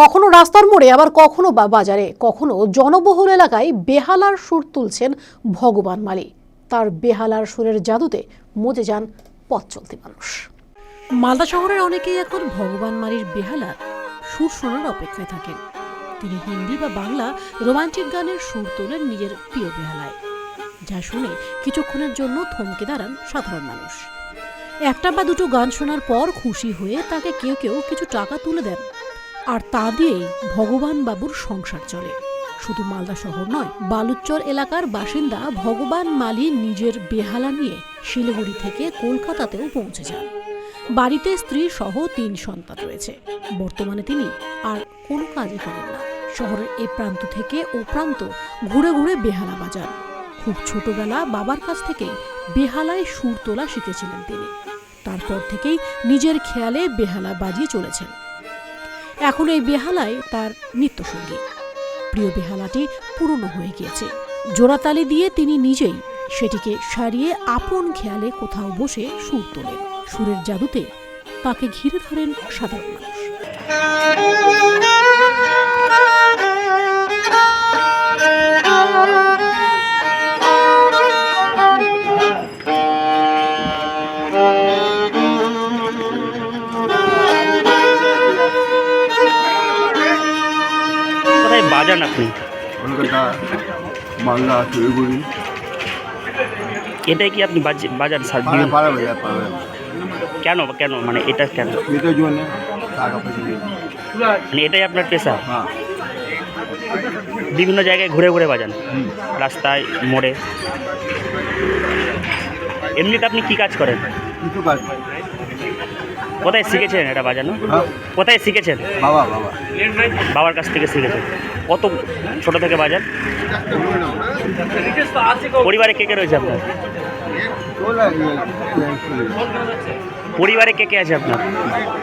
কখনো রাস্তার মোড়ে, আবার কখনো বা বাজারে, কখনো জনবহুল এলাকায় বেহালার সুর তুলছেন ভগবান মালি। তার বেহালার সুরের জাদুতে মজে যান পথ চলতি মানুষ। মালদা শহরের অনেকেই এখন ভগবান মালির বেহালার সুর শোনার অপেক্ষায় থাকেন। তিনি হিন্দি বা বাংলা রোমান্টিক গানের সুর তোলেন নিজের প্রিয় বেহালায়। যা শুনে কিছুক্ষণের জন্য থমকে দাঁড়ান সাধারণ মানুষ। একটা বা দুটো গান শোনার পর খুশি হয়ে তাকে কেউ কেউ কিছু টাকা তুলে দেন। আর তা দিয়েই ভগবান বাবুর সংসার চলে। শুধু মালদা শহর নয়, বালুচর এলাকার বাসিন্দা ভগবান মালি নিজের বেহালা নিয়ে শিলিগুড়ি থেকে কলকাতাতেও পৌঁছে যান। বাড়িতে স্ত্রী সহ তিন সন্তান রয়েছে। বর্তমানে তিনি আর কোনো কাজই করেন না। শহরের এ প্রান্ত থেকে ও প্রান্ত ঘুরে ঘুরে বেহালা বাজান খুব ছোটবেলা বাবার কাছ থেকে বেহালায় সুর তোলা শিখেছিলেন তিনি। তারপর থেকেই নিজের খেয়ালে বেহালা বাজিয়ে চলেছেন। এখন এই বেহালায় তার নিত্যসঙ্গী। প্রিয় বেহালাটি পুরনো হয়ে গিয়েছে। জোড়াতালি দিয়ে তিনি নিজেই সেটিকে সারিয়ে আপন খেয়ালে কোথাও বসে সুর তোলেন। সুরের জাদুতে তাকে ঘিরে ধরেন সাধারণ মানুষ। কোথায় বাজান আপনি কলকাতা মালদা শিলিগুড়ি। এটাই কি আপনি বাজার পাড়া কেন কেন? মানে এটা কেন? মানে এটাই আপনার পেশা? হ্যাঁ। বিভিন্ন জায়গায় ঘুরে ঘুরে বাজান। রাস্তায় মোড়ে। এমনিতে আপনি কি কাজ করেন? কিছু কাজ কোথায় শিখেছেন এটা বাজানো? হ্যাঁ। কোথায় শিখেছেন? বাবা বাবা। বাবার কাছ থেকে শিখেছেন। কত ছোট থেকে বাজান? পরিবারে কে কে রয়েছে আপনার? পরিবারে কে কে আছে আপনার?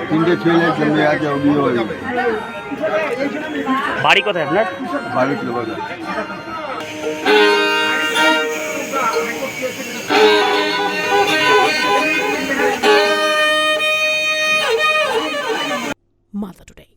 তিনটে ছেলে জমি আছে বিয়ে হয়ে বাড়ি কোথায় আপনার? বাজার